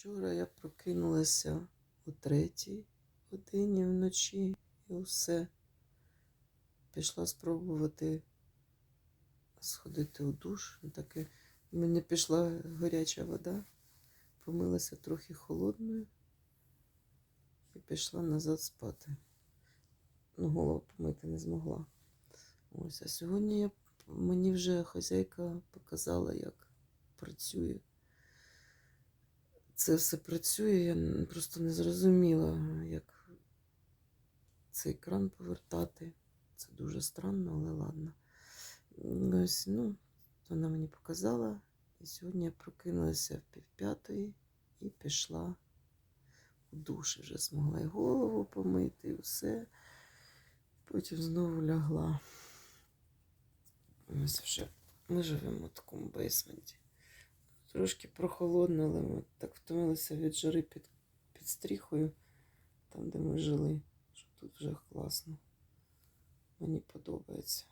Вчора я прокинулася о третій годині вночі і усе. Пішла спробувати сходити у душ. Таке мені пішла гаряча вода, помилася трохи холодною і пішла назад спати. Ну, голову помити не змогла. Ось, а сьогодні я, мені вже хазяйка показала, як працює. Це все працює, я просто не зрозуміла, як цей кран повертати. Це дуже странно, але ладно. Ось, ну, вона мені показала. І сьогодні я прокинулася в півп'ятої і пішла у душ. Вже змогла і голову помити, і все. Потім знову лягла. Ось вже ми живемо в такому бейсменті. Трошки прохолодно, але ми так втомилися від жари під, під стріхою, там, де ми жили, що тут вже класно. Мені подобається.